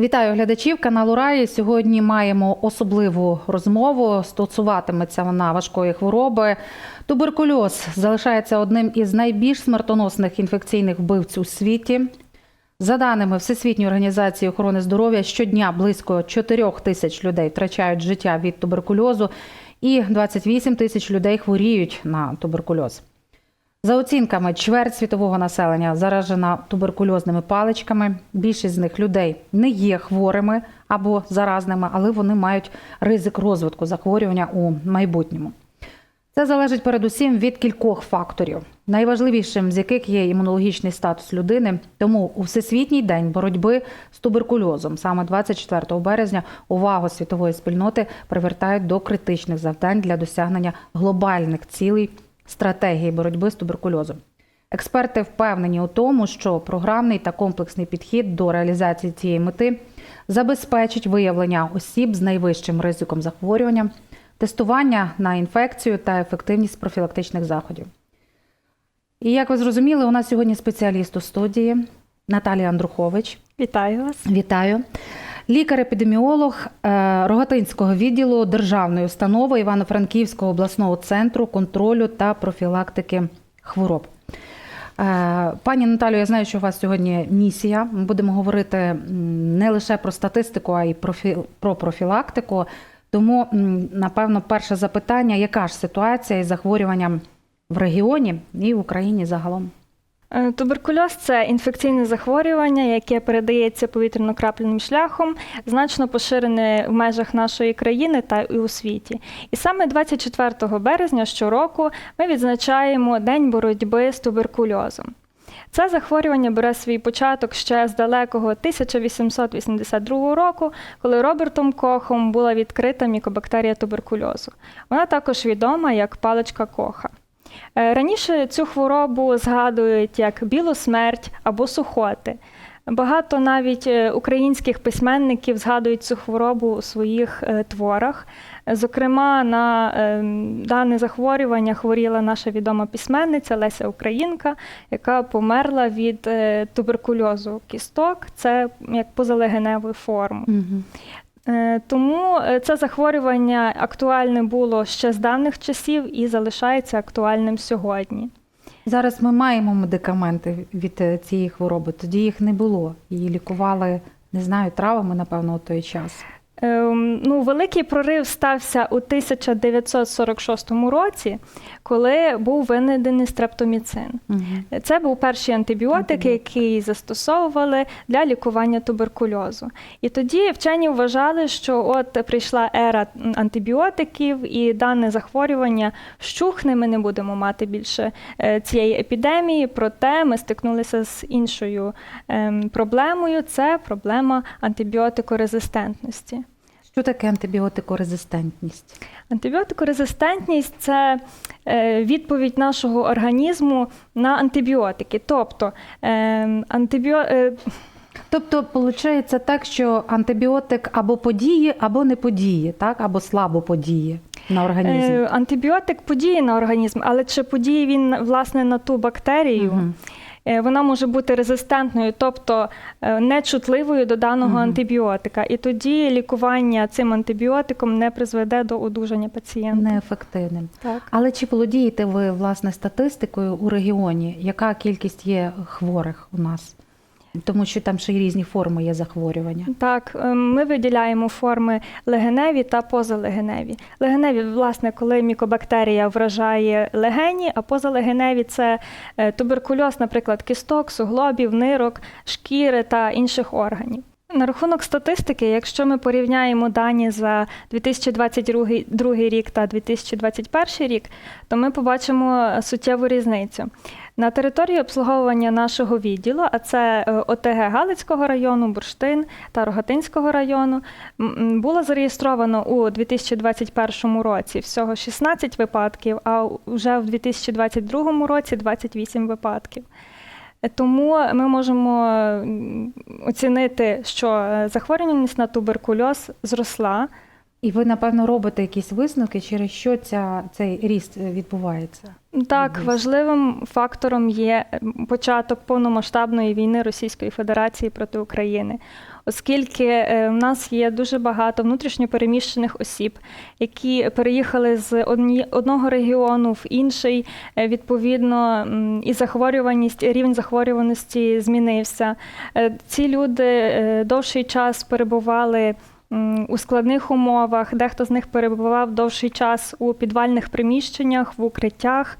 Вітаю глядачів каналу Раї. Сьогодні маємо особливу розмову. Стосуватиметься вона важкої хвороби. Туберкульоз залишається одним із найбільш смертоносних інфекційних вбивць у світі. За даними Всесвітньої організації охорони здоров'я, щодня близько 4 тисяч людей втрачають життя від туберкульозу, і 28 тисяч людей хворіють на туберкульоз. За оцінками, чверть світового населення заражена туберкульозними паличками. Більшість з них людей не є хворими або заразними, але вони мають ризик розвитку захворювання у майбутньому. Це залежить передусім від кількох факторів, найважливішим з яких є імунологічний статус людини. Тому у Всесвітній день боротьби з туберкульозом, саме 24 березня, увагу світової спільноти привертають до критичних завдань для досягнення глобальних цілей стратегії боротьби з туберкульозом. Експерти впевнені у тому, що програмний та комплексний підхід до реалізації цієї мети забезпечить виявлення осіб з найвищим ризиком захворювання, тестування на інфекцію та ефективність профілактичних заходів. І як ви зрозуміли, у нас сьогодні спеціаліст у студії Наталія Андрухович. Вітаю вас. Вітаю. Лікар-епідеміолог е, Рогатинського відділу Державної установи Івано-Франківського обласного центру контролю та профілактики хвороб. Е, Пані Наталю, я знаю, що у вас сьогодні місія. Ми будемо говорити не лише про статистику, а й про профілактику. Тому, напевно, перше запитання: яка ж ситуація із захворюванням в регіоні і в Україні загалом? Е, Туберкульоз це інфекційне захворювання, яке передається повітряно-крапляним шляхом, значно поширене в межах нашої країни та і у світі. І саме 24 березня щороку ми відзначаємо День боротьби з туберкульозом. Це захворювання бере свій початок ще з далекого 1882 року, коли Робертом Кохом була відкрита мікобактерія туберкульозу. Вона також відома як паличка Коха. Е, Раніше цю хворобу згадують як білу смерть або сухоти. Багато навіть е, українських письменників згадують цю хворобу у своїх е, творах. Зокрема, на е, дане захворювання хворіла наша відома письменниця Леся Українка, яка померла від туберкульозу кісток. Це як позалегеневу форму. Угу. Е, Тому е, це захворювання актуальне було ще з давних часів і залишається актуальним сьогодні. Зараз ми маємо медикаменти від е, цієї хвороби, тоді їх не було. Її лікували, не знаю, травами, напевно, у той час. Ем, Ну, великий прорив стався у 1946 році, коли був винайдений стрептоміцин. Угу. Це був перший антибіотик, Антибіотик. який застосовували для лікування туберкульозу. І тоді вчені вважали, що от прийшла ера антибіотиків, і дане захворювання вщухне. Ми не будемо мати більше е, цієї епідемії. Проте ми стикнулися з іншою ем, проблемою. Це проблема антибіотикорезистентності. Що таке антибіотикорезистентність? Антибіотикорезистентність це е, відповідь нашого організму на антибіотики. Тобто е, антибіо... е, Тобто, виходить так, що антибіотик або подіє, або не подіє, так? або слабо подіє на організм. е, антибіотик подіє на організм, але чи подіє він власне на ту бактерію? Мгм. Е, Вона може бути резистентною, тобто е, нечутливою до даного Мгм. антибіотика. І тоді лікування цим антибіотиком не призведе до одужання пацієнта. Неефективним. Так. Але чи володієте ви власне статистикою у регіоні? Яка кількість є хворих у нас? Тому що там ще й різні форми є захворювання. Так, е, ми виділяємо форми легеневі та позалегеневі. Легеневі, власне, коли мікобактерія вражає легені, а позалегеневі це е, туберкульоз, наприклад, кісток, суглобів, нирок, шкіри та інших органів. На рахунок статистики, якщо ми порівняємо дані за 2022 рік та 2021 рік, то ми побачимо суттєву різницю. На території обслуговування нашого відділу, а це е, ОТГ Галицького району, Бурштин та Рогатинського району, було зареєстровано у 2021 році всього 16 випадків, а вже в 2022 році 28 випадків. Тому ми можемо оцінити, що е, захворюваність на туберкульоз зросла. І ви, напевно, робите якісь висновки, через що ця, цей ріст е, відбувається? Так, важливим фактором є початок повномасштабної війни Російської Федерації проти України. Оскільки е, в нас є дуже багато внутрішньопереміщених осіб, які переїхали з одного регіону в інший. Е, Відповідно, і захворюваність, рівень захворюваності змінився. Е, Ці люди довший час перебували у складних умовах, дехто з них перебував довший час у підвальних приміщеннях, в укриттях.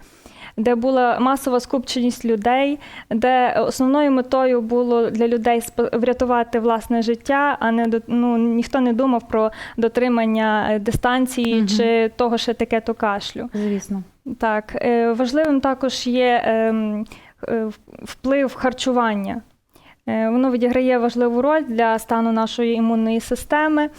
Де була масова скупченість людей, де основною метою було для людей врятувати власне життя, а не ну, ніхто не думав про дотримання е, дистанції Мгм. чи того ж етикету кашлю. Звісно. Так, е, важливим також є ем, е, вплив харчування. Воно відіграє важливу роль для стану нашої імунної системи,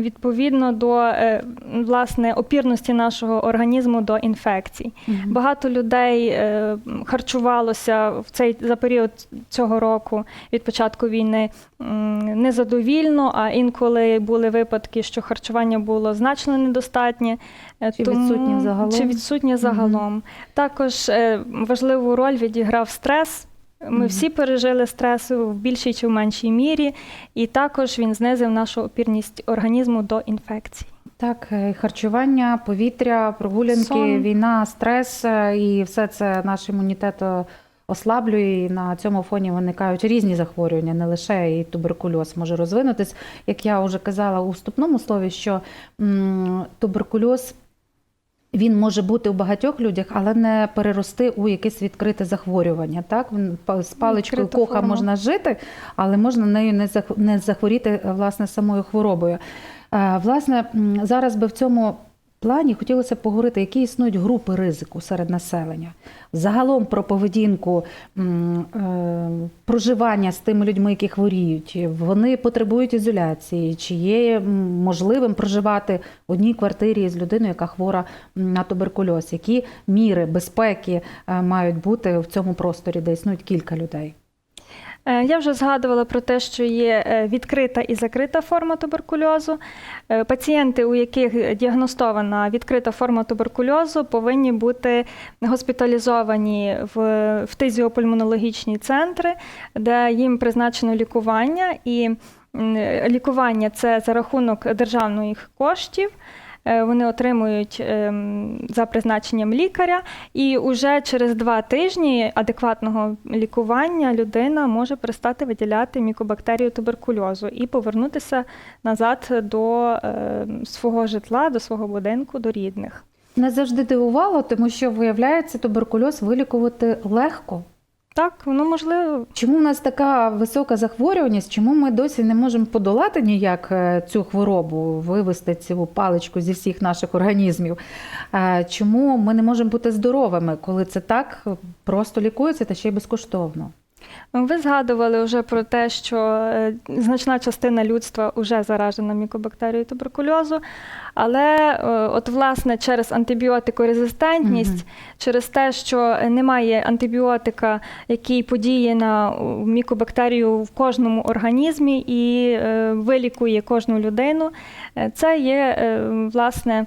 відповідно до е, власне опірності нашого організму до інфекцій. Мгм. Багато людей е, харчувалося в цей за період цього року від початку війни незадовільно, а інколи були випадки, що харчування було значно недостатнє. Е, Чи відсутнє взагалом? Чи відсутнє загалом. Також е, важливу роль відіграв стрес. Ми всі пережили стрес в більшій чи в меншій мірі, і також він знизив нашу опірність організму до інфекцій. Так, е, харчування, повітря, прогулянки, Сон. війна, стрес е, і все це наш імунітет е, ослаблює. І на цьому фоні виникають різні захворювання, не лише і туберкульоз може розвинутись. Як я вже казала у вступному слові, що м, туберкульоз. Він може бути у багатьох людях, але не перерости у якесь відкрите захворювання. Так з паличкою Відкрита коха форма. можна жити, але можна нею не захворіти е, власне самою хворобою. Е, Власне, зараз би в цьому плані хотілося б поговорити, які існують групи ризику серед населення. Загалом про поведінку е, проживання з тими людьми, які хворіють. Вони потребують ізоляції, чи є можливим проживати в одній квартирі з людиною, яка хвора на туберкульоз. Які міри безпеки е, мають бути в цьому просторі, де існують кілька людей? Е, Я вже згадувала про те, що є е, відкрита і закрита форма туберкульозу. Е, Пацієнти, у яких діагностована відкрита форма туберкульозу, повинні бути госпіталізовані в, тизіопульмонологічні центри, де їм призначено лікування. І лікування це за рахунок державних коштів. Е, Вони отримують ем, за призначенням лікаря, і вже через два тижні адекватного лікування людина може перестати виділяти мікобактерію туберкульозу і повернутися назад до е, свого житла, до свого будинку, до рідних. Не завжди дивувало, тому що виявляється, туберкульоз вилікувати легко. Так, воно можливо. Чому в нас така висока захворюваність? Чому ми досі не можемо подолати ніяк е, цю хворобу, вивести цю паличку зі всіх наших організмів? Е, Чому ми не можемо бути здоровими, коли це так просто лікується та ще й безкоштовно? Ви згадували вже про те, що е, значна частина людства вже заражена мікобактерією туберкульозу, але е, от власне через антибіотикорезистентність, Мгм. через те, що немає антибіотика, який подіє на мікобактерію в кожному організмі і е, вилікує кожну людину, це є власне.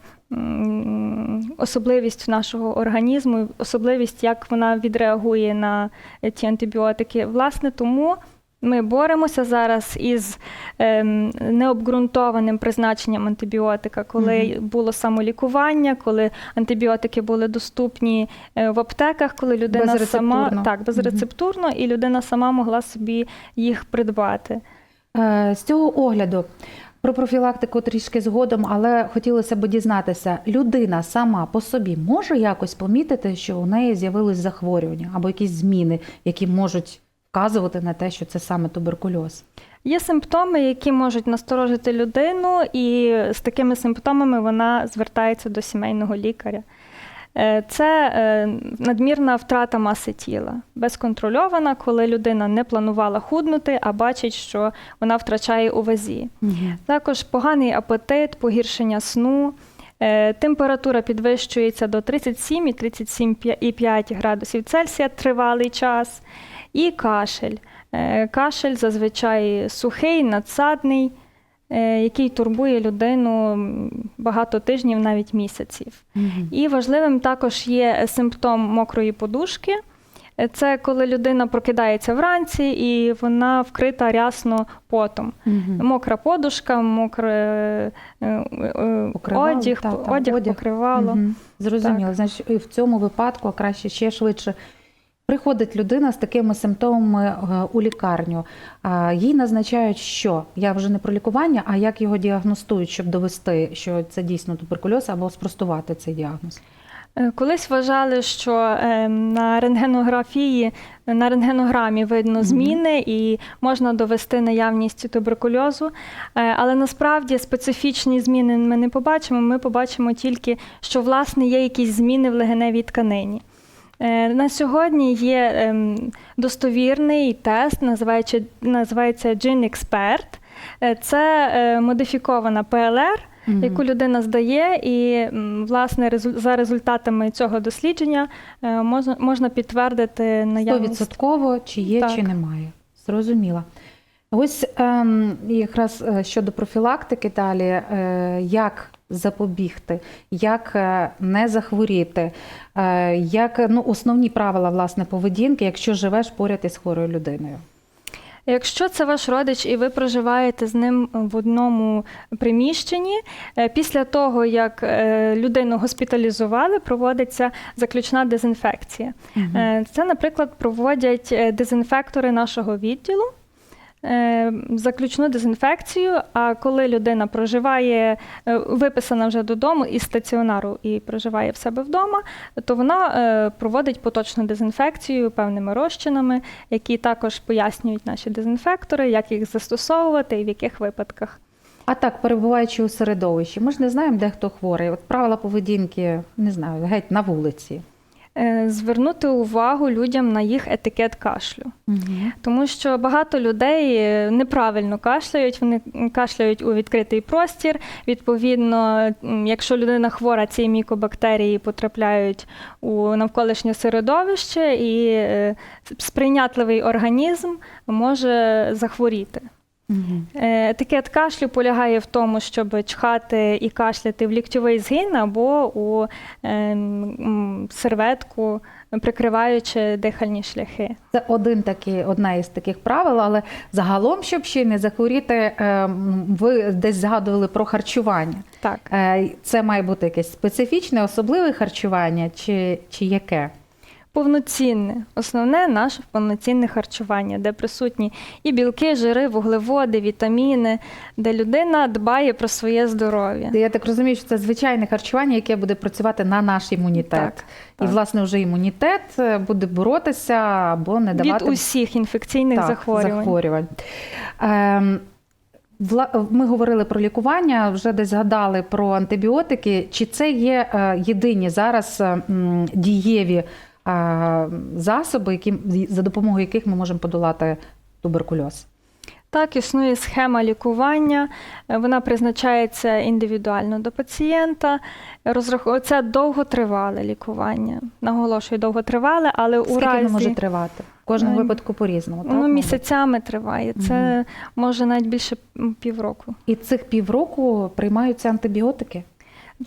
Особливість нашого організму, особливість, як вона відреагує на ті антибіотики. Власне, тому ми боремося зараз із ем, необґрунтованим призначенням антибіотика, коли було самолікування, коли антибіотики були доступні е, в аптеках, коли людина сама Безрецептурно. так безрецептурно, і людина сама могла собі їх придбати. Е, З цього огляду про профілактику трішки згодом, але хотілося б дізнатися, людина сама по собі може якось помітити, що у неї з'явилось захворювання або якісь зміни, які можуть вказувати на те, що це саме туберкульоз. Є симптоми, які можуть насторожити людину, і з такими симптомами вона звертається до сімейного лікаря. Е, Це е, надмірна втрата маси тіла, безконтрольована, коли людина не планувала худнути, а бачить, що вона втрачає у вазі. Також поганий апетит, погіршення сну. е, Температура підвищується до 37 і 37,5 градусів Цельсія тривалий час. І кашель. Кашель зазвичай сухий, надсадний, який турбує людину багато тижнів, навіть місяців. Мгм. І важливим також є симптом мокрої подушки. Е, Це коли людина прокидається вранці і вона вкрита рясно потом. Мокра подушка, мокре е, е, Покривало, одяг, так, так, одяг, одяг. покривало. Мгм. Зрозуміло. Значить, і в цьому випадку краще ще швидше. Приходить людина з такими симптомами е, у лікарню. Їй назначають, що я вже не про лікування, а як його діагностують, щоб довести, що це дійсно туберкульоз, або спростувати цей діагноз. Е, Колись вважали, що е, на рентгенографії, на рентгенограмі видно зміни і можна довести наявність туберкульозу. Е, Але насправді специфічні зміни ми не побачимо. Ми побачимо тільки, що власне є якісь зміни в легеневій тканині. Е, На сьогодні є ем, достовірний тест, називається, називається GeneXpert. Е, Це е, модифікована ПЛР, яку людина здає, і власне за результатами цього дослідження можна, підтвердити наявність. Стовідсотково, чи є, Так. чи немає. Зрозуміла. Ось ем, якраз щодо профілактики далі, як запобігти, як е, не захворіти, е, як ну, основні правила власне поведінки, якщо живеш поряд із хворою людиною. Якщо це ваш родич і ви проживаєте з ним в одному приміщенні, е, після того як людину госпіталізували, проводиться заключна дезінфекція. Е, Це, наприклад, проводять дезінфектори нашого відділу. Е, Заключну дезінфекцію. А коли людина проживає, е, виписана вже додому із стаціонару і проживає в себе вдома, то вона е, проводить поточну дезінфекцію певними розчинами, які також пояснюють наші дезінфектори, як їх застосовувати і в яких випадках. А так, перебуваючи у середовищі, ми ж не знаємо, де хто хворий. От правила поведінки, не знаю, геть на вулиці. Е, Звернути увагу людям на їх етикет кашлю. Тому що багато людей е, неправильно кашляють, вони кашляють у відкритий простір. Відповідно, якщо людина хвора, ці мікобактерії потрапляють у навколишнє середовище, і е, сприйнятливий організм може захворіти. Е, Етикет кашлю полягає в тому, щоб чхати і кашляти в ліктьовий згин або у ем, серветку, прикриваючи дихальні шляхи. Це один такий, одна із таких правил, але загалом, щоб ще не захворіти, ем, ви десь згадували про харчування. Так. Е, Це має бути якесь специфічне, особливе харчування, чи, чи яке? Повноцінне, основне наше повноцінне харчування, де присутні і білки, жири, вуглеводи, вітаміни, де людина дбає про своє здоров'я. Я так розумію, що це звичайне харчування, яке буде працювати на наш імунітет. Так, І, так. власне, вже імунітет е, буде боротися або не давати Від усіх інфекційних так, захворювань. захворювань. Ем, Ми говорили про лікування, вже десь згадали про антибіотики. Чи це є е, єдині зараз дієві засоби, які, за допомогою яких ми можемо подолати туберкульоз? Так, існує схема лікування, е, вона призначається індивідуально до пацієнта. Це довготривале лікування. Наголошую, довготривале, але у Скільки разі воно може тривати? В кожному Ем, випадку по-різному. так, воно мабуть? місяцями триває. Це може навіть більше півроку. І цих півроку приймаються антибіотики?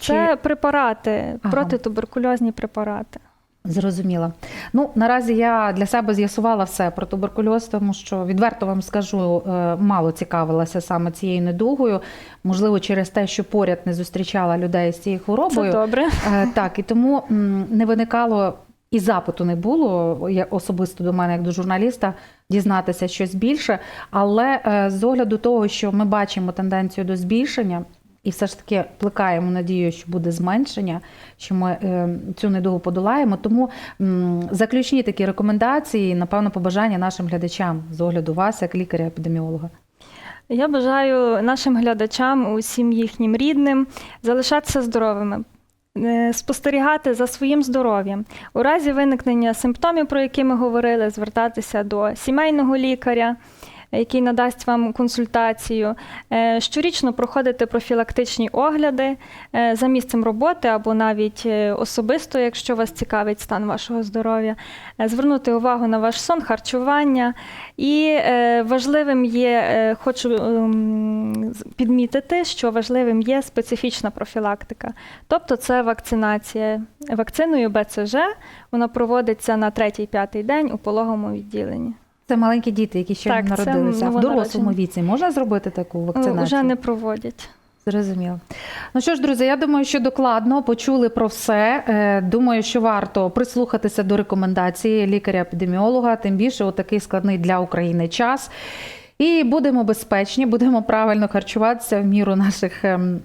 Це препарати, Ага. протитуберкульозні препарати. Зрозуміла. Ну наразі я для себе з'ясувала все про туберкульоз, тому що відверто вам скажу, е, мало цікавилася саме цією недугою. Можливо, через те, що поряд не зустрічала людей з цією хворобою. Це добре. Е, Так, і тому не виникало і запиту не було я особисто до мене, як до журналіста, дізнатися щось більше. Але е, з огляду того, що ми бачимо тенденцію до збільшення, і все ж таки плекаємо надію, що буде зменшення, що ми е, цю недугу подолаємо. Тому заключні такі рекомендації, напевно, побажання нашим глядачам з огляду вас, як лікаря-епідеміолога. Я бажаю нашим глядачам, усім їхнім рідним залишатися здоровими. е, Спостерігати за своїм здоров'ям у разі виникнення симптомів, про які ми говорили, звертатися до сімейного лікаря, який надасть вам консультацію. Е, Щорічно проходити профілактичні огляди е, за місцем роботи або навіть е, особисто, якщо вас цікавить стан вашого здоров'я. Звернути увагу на ваш сон, харчування. І важливим є, хочу ем, підмітити, що важливим є специфічна профілактика. Тобто це вакцинація. Вакциною БЦЖ вона проводиться на третій-п'ятий день у пологовому відділенні. Це маленькі діти, які ще Так, не народилися. А в дорослому віці можна зробити таку Е, вакцинацію? Уже не проводять. Зрозуміло. Ну що ж, друзі, я думаю, що докладно почули про все. Е, Думаю, що варто прислухатися до рекомендації лікаря-епідеміолога, тим більше у такий складний для України час. І будемо безпечні, будемо правильно харчуватися в міру наших ем,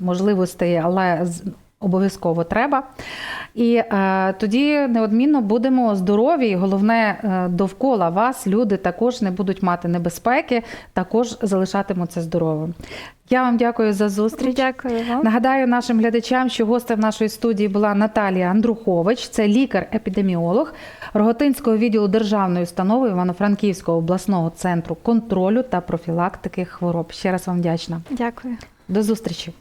можливостей, але обов'язково треба. І е, тоді неодмінно будемо здорові. І головне, е, довкола вас люди також не будуть мати небезпеки, також залишатимуться здоровим. Я вам дякую за зустріч. Дякую вам. Нагадаю нашим глядачам, що гостем нашої студії була Наталія Андрухович, це лікар-епідеміолог Роготинського відділу державної установи Івано-Франківського обласного центру контролю та профілактики хвороб. Ще раз вам вдячна. Дякую. До зустрічі.